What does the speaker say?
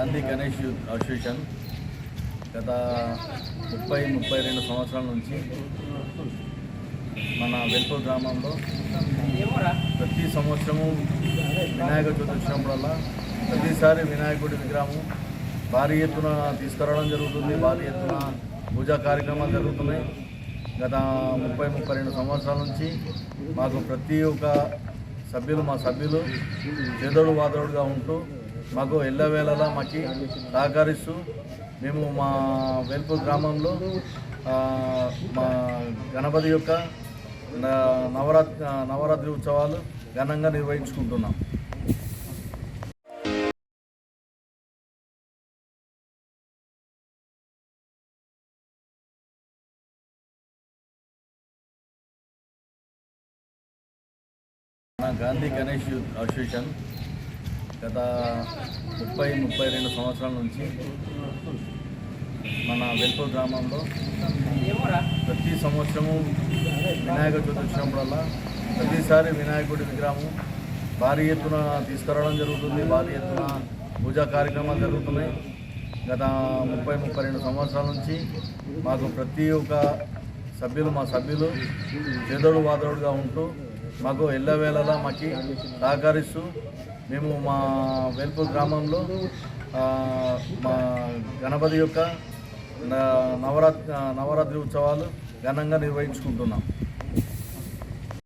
Gandhi Ganesh youth association గత ముప్పై ముప్పై రెండు సంవత్సరాల నుంచి మన వెల్పూర్ గ్రామంలో ప్రతి సంవత్సరము వినాయక చవితి వచ్చినప్పుడల్లా ప్రతిసారి వినాయకుడి విగ్రహం భారీ ఎత్తున తీసుకురావడం జరుగుతుంది భారీ ఎత్తున పూజా కార్యక్రమాలు జరుగుతున్నాయి. గత ముప్పై ముప్పై రెండు సంవత్సరాల నుంచి మాకు ప్రతి ఒక్క సభ్యులు మా సభ్యులు చేదోడు వాదోడుగా ఉంటూ మాకు ఎల్లవేళలా మాకి సహకరిస్తూ మేము మా వెల్పు గ్రామంలో మా గణపతి యొక్క నవరాత్రి నవరాత్రి ఉత్సవాలు ఘనంగా నిర్వహించుకుంటున్నాం. గాంధీ గణేష్ అసోసియేషన్ గత ముప్పై ముప్పై రెండు సంవత్సరాల నుంచి మన వెల్పూర్ గ్రామంలో ప్రతి సంవత్సరము వినాయక చవితి వచ్చినప్పుడల్లా ప్రతిసారి వినాయకుడి విగ్రహం భారీ ఎత్తున తీసుకురావడం జరుగుతుంది భారీ ఎత్తున పూజా కార్యక్రమాలు జరుగుతున్నాయి. గత ముప్పై ముప్పై రెండు సంవత్సరాల నుంచి మాకు ప్రతి ఒక్క సభ్యులు మా సభ్యులు చేదోడు వాదోడుగా ఉంటూ మాకు ఎల్లవేళలా మాకి సహకరిస్తూ మేము మా వేల్పూర్ గ్రామంలో మా గణపతి యొక్క నవరాత్రి నవరాత్రి ఉత్సవాలు ఘనంగా నిర్వహించుకుంటున్నాం.